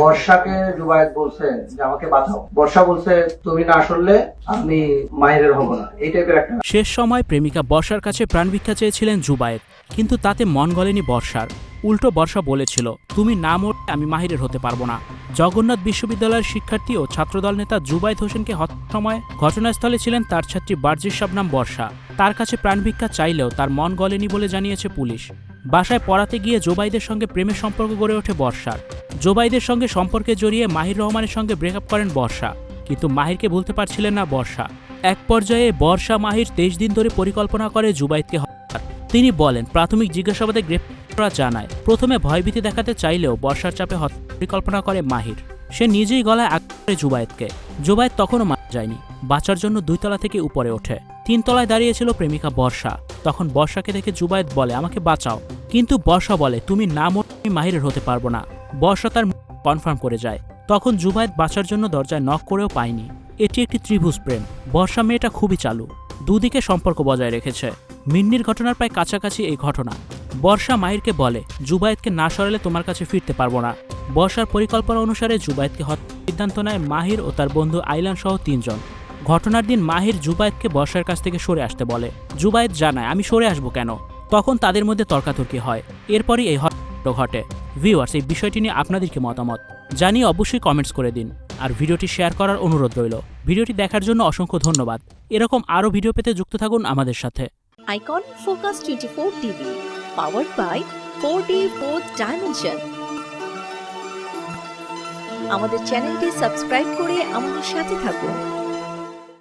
বর্ষাকে জুবায়েদ বলছে যে আমাকে বাঁচাও বর্ষা বলছে, তুমি না আসলে আমি মায়ের হব না। এই টাইপের একটা শেষ সময় প্রেমিকা বর্ষার কাছে প্রাণ ভিক্ষা চেয়েছিলেন জুবায়ের কিন্তু তাতে মন গলেনি বর্ষার। উল্টো বর্ষা বলেছিল, তুমি না মরলে আমি মাহিরের হতে পারব না। জগন্নাথ বিশ্ববিদ্যালয়ের শিক্ষার্থী ও ছাত্রদল নেতা জুবায়েদ হোসেনকে হত্যার সময় ঘটনাস্থলে ছিলেন তার ছাত্রী বার্জির শাবনাম বর্ষা। তার কাছে প্রাণ ভিক্ষা চাইলেও তার মন গলেনি বলে জানিয়েছে পুলিশ। বাসায় পড়াতে গিয়ে জোবাইদের সঙ্গে প্রেমের সম্পর্ক গড়ে ওঠে বর্ষার। জোবাইদের সঙ্গে সম্পর্কে জড়িয়ে মাহির রহমানের সঙ্গে ব্রেকআপ করেন বর্ষা। কিন্তু মাহিরকে ভুলতে পারছিলেন না বর্ষা। এক পর্যায়ে বর্ষা মাহির তেইশ দিন ধরে পরিকল্পনা করে জুবাইদকে হত্যার তিনি বলেন, প্রাথমিক জিজ্ঞাসাবাদে গ্রেপ্তার জানায়, প্রথমে ভয়ভীতি দেখাতে চাইলেও বর্ষার চাপে হত্যা পরিকল্পনা করে মাহির। সে নিজেই গলায় আঘাত করে জুবায়েদকে জুবায়েদ তখনও মারা যায়নি। বাঁচার জন্য দুই তলা থেকে উপরে ওঠে। তিন তলায় দাঁড়িয়েছিল প্রেমিকা বর্ষা। তখন বর্ষাকে দেখে জুবায়েদ বলে, আমাকে বাঁচাও। কিন্তু বর্ষা বলে, তুমি না মরলে আমি মাহিরের হতে পারব না। বর্ষা তার কনফার্ম করে যায়। তখন জুবায়েদ বাঁচার জন্য দরজায় নক করেও পায়নি। এটি একটি ত্রিভুজ প্রেম। বর্ষা মেয়েটা খুবই চালু। দুদিকে সম্পর্ক বজায় রেখেছে। মিন্নির ঘটনার প্রায় কাছাকাছি এই ঘটনা। বর্ষা মাহিরকে বলে, জুবায়েদকে না সরালে তোমার কাছে ফিরতে পারব না। বর্ষার পরিকল্পনা অনুসারে জুবায়েদকে হত্যার সিদ্ধান্ত নেয় মাহির ও তার বন্ধু আইলান সহ তিনজন। ঘটনার দিন মাহির জুবায়েদকে বর্ষার কাছ থেকে সরে আসতে বলে। জুবায়েদ জানায় আমি সরে আসব কেন? তখন তাদের মধ্যে তর্কাতর্কি হয়। এরপরই এই হত্যা ঘটে। ভিউয়ার্স এই বিষয়টি নিয়ে আপনাদের কি মতামত? জানিয়ে অবশ্যই কমেন্টস করে দিন। আর ভিডিওটি শেয়ার করার অনুরোধ রইল। ভিডিওটি দেখার জন্য অসংখ্য ধন্যবাদ। এরকম আরও ভিডিও পেতে যুক্ত থাকুন আমাদের সাথে। Icon Focus 24 TV, powered by 4D 4th Dimension. আমাদের চ্যানেলটি সাবস্ক্রাইব করে আমাদের সাথে থাকুন।